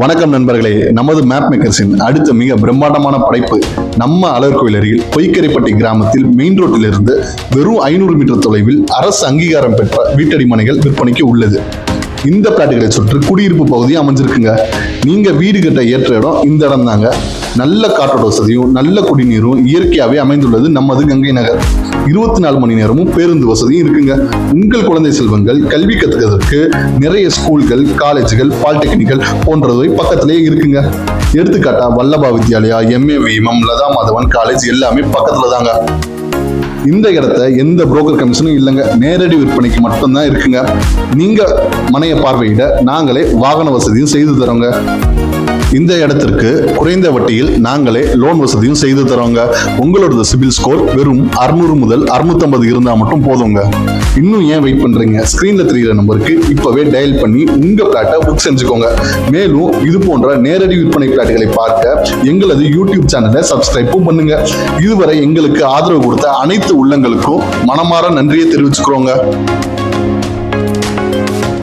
வணக்கம் நண்பர்களே. நமது மேப் மேக்கர்ஸின் அடுத்த மிக பிரம்மாண்டமான படைப்பு நம்ம அலர் கோயில் அருகில் பொய்க்கரைப்பட்டி கிராமத்தில் மெயின் ரோட்டிலிருந்து வெறும் ஐநூறு மீட்டர் தொலைவில் அரசு அங்கீகாரம் பெற்ற வீட்டடிமனைகள் விற்பனைக்கு உள்ளது. இந்த பிளாட்டுகளை சுற்றி குடியிருப்பு பகுதி அமைஞ்சிருக்குங்க. நீங்க வீடு கட்ட ஏற்ற இடம் இந்த இடம் தாங்க. நல்ல காற்றோட வசதியும் நல்ல குடிநீரும் இயற்கையாகவே அமைந்துள்ளது நமது கங்கை நகர். இருபத்தி நாலு மணி நேரமும் பேருந்து வசதியும் இருக்குங்க. உங்கள் குழந்தை செல்வங்கள் கல்வி கற்றுக்கிறதுக்கு நிறைய ஸ்கூல்கள் காலேஜுகள் பாலிடெக்னிக்கல் போன்றவை பக்கத்திலேயே இருக்குங்க. எடுத்துக்காட்டா வல்லபா வித்யாலயா எம்ஏ விமம் லதா மாதவன் காலேஜ் எல்லாமே பக்கத்துல தாங்க இந்த இடத்த எந்த புரோக்கர் கமிஷனும் இல்லைங்க. நேரடி விற்பனைக்கு மட்டும்தான் இருக்குங்க. நீங்க மனையை பார்வையிட நாங்களே வாகன வசதியும் செய்து தரோங்க. இந்த இடத்திற்கு குறைந்த வட்டியில் நாங்களே லோன் வசதியும் செய்து தரோங்க. உங்களோட சிபில் ஸ்கோர் வெறும் 600 முதல் 650 இருந்தா மட்டும் போதுங்க. இன்னும் ஏன் வெயிட் பண்றீங்க? ஸ்கிரீன்ல தெரியுற நம்பருக்கு இப்பவே டயல் பண்ணி உங்க பிளாட்டை புக் செஞ்சுக்கோங்க. மேலும் இது போன்ற நேரடி விற்பனை பிளாட்டுகளை பார்க்க எங்களது யூடியூப் சேனலை சப்ஸ்கிரைப்பும் பண்ணுங்க. இதுவரை எங்களுக்கு ஆதரவு கொடுத்த அனைத்து அனைத்து உள்ளங்களுக்கும் மனமாற நன்றியை தெரிவிச்சுக்கிறோங்க.